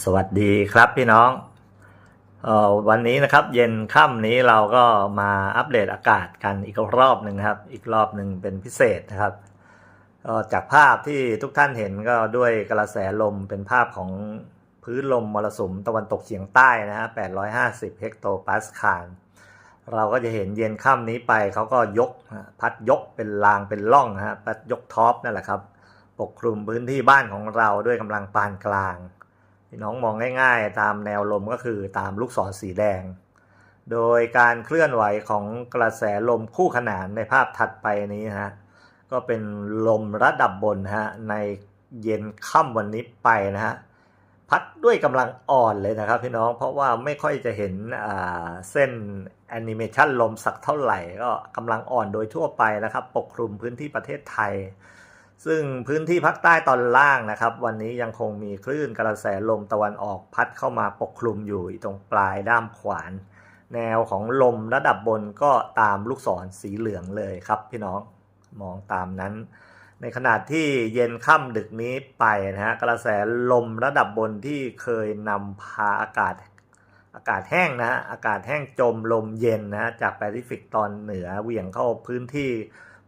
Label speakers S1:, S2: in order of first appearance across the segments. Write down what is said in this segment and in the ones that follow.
S1: สวัสดีครับพี่น้องออวันนี้นะครับเย็นค่ำนี้เราก็มาอัปเดตอากาศกันอีกรอบหนึ่งครับ อีกรอบหนึ่งเป็นพิเศษนะครับจากภาพที่ทุกท่านเห็นก็ด้วยกระแสลมเป็นภาพของพื้นลมมรสุมตะวันตกเฉียงใต้นะฮะ 850 เฮกโตปาสคาล เราก็จะเห็นเย็นค่ำนี้ไปเขาก็ยกพัดยกเป็นรางเป็นล่องฮะพัดยกท็อปนั่นแหละครับ ปกคลุมพื้นที่บ้านของเราด้วยกำลังปานกลาง น้องมองง่ายๆ ตามแนวลมก็คือตามลูกศรสีแดง โดยการเคลื่อนไหวของกระแสลมคู่ขนานในภาพถัดไปนี้ฮะก็เป็นลมระดับบนฮะในเย็นค่ำวันนี้ไปนะฮะพัดด้วยกำลังอ่อนเลยนะครับพี่น้องเพราะว่าไม่ค่อยจะเห็นเส้นแอนิเมชันลมสักเท่าไหร่ ก็กำลังอ่อนโดยทั่วไปนะครับ ปกคลุมพื้นที่ประเทศไทย ซึ่งพื้นที่ภาคใต้ตอนล่างนะครับ วันนี้ยังคงมีคลื่นกระแสลมตะวันออกพัดเข้ามาปกคลุมอยู่ตรงปลายด้ามขวาน แนวของลมระดับบนก็ตามลูกศรสีเหลืองเลยครับพี่น้องมองตามนั้น ในขณะที่เย็นค่ำดึกนี้ไปนะฮะกระแสลมระดับบนที่เคยนำพาอากาศอากาศแห้งนะฮะอากาศแห้งจมลมเย็นนะฮะจากแปซิฟิกตอนเหนือเหวี่ยงเข้าพื้นที่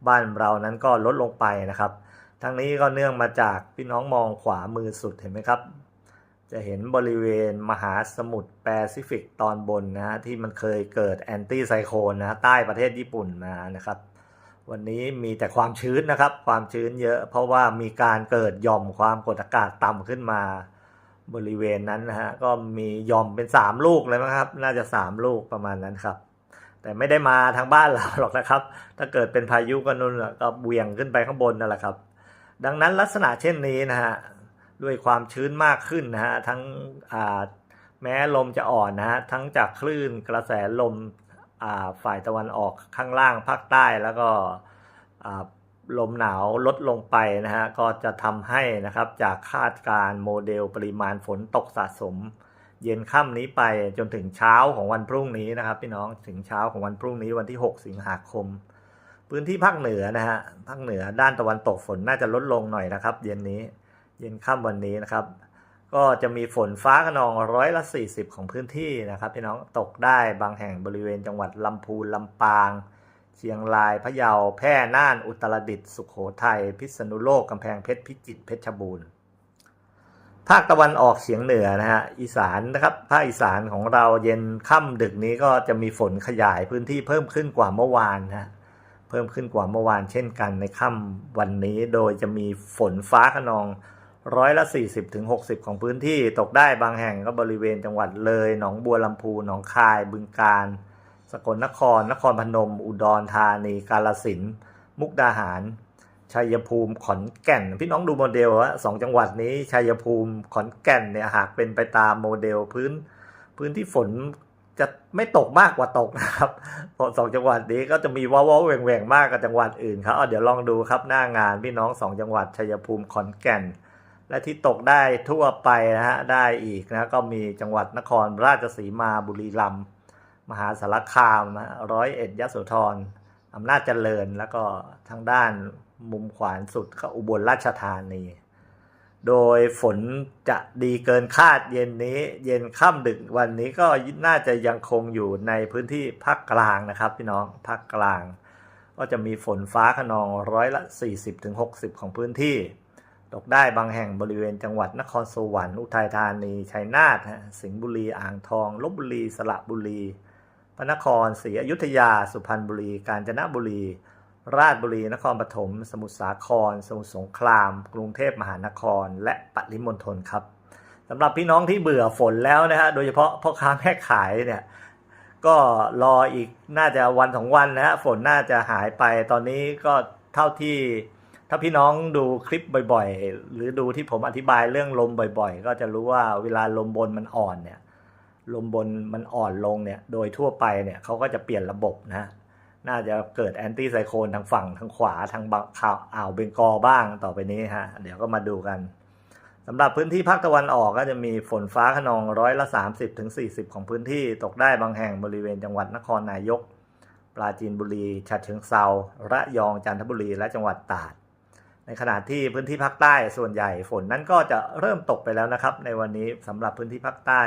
S1: บ้านเรานั้นก็ลดลงไปนะครับ ทั้งนี้ก็เนื่องมาจากพี่น้องมองขวามือสุดเห็นไหมครับ จะเห็นบริเวณมหาสมุทรแปซิฟิกตอนบนนะฮะที่มันเคยเกิดแอนตี้ไซโคลนนะใต้ประเทศญี่ปุ่นมานะครับ วันนี้มีแต่ความชื้นนะครับ ความชื้นเยอะ เพราะว่ามีการเกิดย่อมความกดอากาศต่ำขึ้นมาบริเวณนั้นนะฮะก็มีย่อมเป็น3ลูกเลยนะครับ น่าจะ3ลูกประมาณนั้นครับ แต่ไม่ได้มาทางบ้านเราหรอกนะครับ ถ้าเกิดเป็นพายุก็นุ่นก็เบี่ยงขึ้นไปข้างบนนั่นแหละครับ ดังนั้นลักษณะเช่นนี้นะฮะด้วยความชื้นมากขึ้นนะฮะทั้งแม้ลมจะอ่อนนะฮะทั้งจากคลื่นกระแสลมฝ่ายตะวันออกข้างล่างภาคใต้แล้วก็ลมหนาวลดลงไปนะฮะก็จะทำให้นะครับจากคาดการ์โมเดลปริมาณฝนตกสะสม เย็นค่ำนี้ไปจนถึงเช้าของวันพรุ่งนี้นะครับพี่น้องถึงเช้าของวันพรุ่งนี้วันที่ 6 สิงหาคม พื้นที่ภาคเหนือนะฮะภาคเหนือด้านตะวันตกฝนน่าจะลดลงหน่อยนะครับ เย็นนี้เย็นค่ำวันนี้นะครับ ก็จะมีฝนฟ้าขนองร้อยละ 40 ของพื้นที่นะครับพี่น้องตกได้บางแห่งบริเวณจังหวัดลำพูนลำปาง เชียงรายพะเยาแพร่น่านอุตรดิตถ์สุขโขทัยพิษณุโลกกำแพงเพชรพิจิตรเพชรบูรณ์ภาคตะวันออกเฉียงเหนือนะฮะอีสานนะครับภาคอีสานของเราเย็นค่ำดึกนี้ก็จะมีฝนขยายพื้นที่เพิ่มขึ้นกว่าเมื่อวานนะฮะ พิ่มขึ้นกว่าเมื่อวานเช่นกันในค่ำวันนี้โดยจะมีฝนฟ้าขนองร้อยละ 40ถึง60ของพื้นที่ตกได้บางแห่งก็บริเวณจังหวัดเลย หนองบัวลำพู หนองคาย บึงกาฬ สกลนคร นครพนม อุดรธานี กาลสิน มุกดาหาร ชัยภูมิ ขอนแก่น พี่น้องดูโมเดลฮะสองจังหวัดนี้ ชัยภูมิ ขอนแก่นเนี่ยหากเป็นไปตามโมเดลพื้น พื้นที่ฝน จะไม่ตกมากกว่าตกนะครับเพราะสองจังหวัดนี้ก็จะมีว้าวๆแหว่งมากกว่าจังหวัดอื่นครับเเดี๋ยวลองดูครับหน้างานพี่น้องสองจังหวัดชัยภูมิขอนแก่น และที่ตกได้ทั่วไปนะฮะได้อีกนะก็มีจังหวัดนครราชสีมาบุรีรัมย์มหาสารคามนะร้อยเอ็ดยโสธรอำนาจเจริญแล้วก็ทางด้านมุมขวานสุดก็อุบลราชธานี โดยฝนจะดีเกินคาดเย็นนี้ เย็นค่ำดึกวันนี้ก็น่าจะยังคงอยู่ในพื้นที่ภาคกลางนะครับ พี่น้องภาคกลาง ก็จะมีฝนฟ้าขนองร้อยละ 40-60 ของพื้นที่ ตกได้บางแห่งบริเวณจังหวัดนครสวรรค์อุทัยธานีชัยนาทสิงห์บุรีอ่างทองลบบุรีสระบุรี พระนครศรีอยุธยาสุพรรณบุรี กาญจนบุรี ราชบุรี นครปฐม สมุทรสาคร สมุทรสงคราม กรุงเทพมหานคร และปริมณฑลครับสำหรับพี่น้องที่เบื่อฝนแล้วนะฮะ โดยเฉพาะพ่อค้าแม่ขายเนี่ย ก็รออีกน่าจะวันสองวันนะฮะ ฝนน่าจะหายไป ตอนนี้ก็เท่าที่ ถ้าพี่น้องดูคลิปบ่อยๆ หรือดูที่ผมอธิบายเรื่องลมบ่อยๆ ก็จะรู้ว่าเวลาลมบนมันอ่อนเนี่ย ลมบนมันอ่อนลงเนี่ย โดยทั่วไปเนี่ยเขาก็จะเปลี่ยนระบบนะ น่าจะเกิดแอนตี้ไซโคลนทางฝั่งทางขวาทางบางข่าวอ่าวเบงกอลบ้างต่อไปนี้ฮะ เดี๋ยวก็มาดูกันสำหรับพื้นที่ภาคตะวันออกก็จะมีฝนฟ้าขนองร้อยละ 30ถึง40 ของพื้นที่ตกได้บางแห่งบริเวณจังหวัดนครนายก ปราจีนบุรีฉะเชิงเซาระยองจันทบุรีและจังหวัดตราด ในขณะที่พื้นที่ภาคใต้ส่วนใหญ่ฝนนั้นก็จะเริ่มตกไปแล้วนะครับ ในวันนี้สำหรับพื้นที่ภาคใต้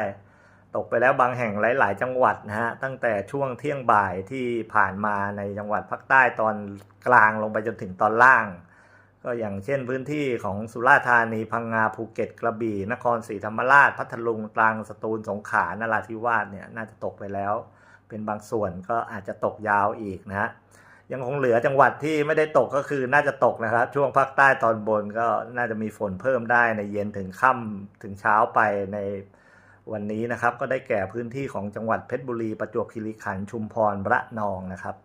S1: ตกไปแล้วบางแห่งหลาย ๆ จังหวัดนะฮะตั้งแต่ช่วงเที่ยงบ่ายที่ผ่านมาในจังหวัดภาคใต้ตอนกลางลงไปจนถึงตอนล่าง ก็อย่างเช่นพื้นที่ของสุราษฎร์ธานีพังงาภูเก็ตกระบี่นครศรีธรรมราชพัทลุงตรังสตูลสงขลานราธิวาสเนี่ยน่าจะตกไปแล้ว เป็นบางส่วนก็อาจจะตกยาวอีกนะฮะยังคงเหลือจังหวัดที่ไม่ได้ตกก็คือน่าจะตกนะครับ ช่วงภาคใต้ตอนบนก็น่าจะมีฝนเพิ่มได้ในเย็นถึงค่ำถึงเช้าไปใน วันนี้นะครับก็ได้แก่พื้นที่ของจังหวัดเพชรบุรี ประจวบคีรีขันธ์ชุมพรระนองนะครับ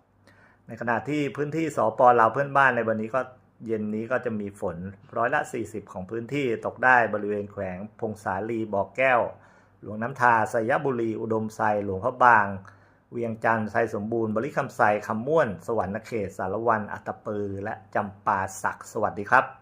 S1: ในขณะที่พื้นที่สปลาวเพื่อนบ้านในวันนี้ก็เย็นนี้ก็จะมีฝนร้อยละ 40 ของพื้นที่ตกได้บริเวณแขวงพงสาลีบ่อแก้ว หลวงน้ำทาสยบุรี อุดมไซหลวงพระบาง เวียงจันทร์ไซสมบูรณ์ บริคำไซคำม่วน สวรรณเขตสารวันอัตตปือ และจำปาสักสวัสดีครับ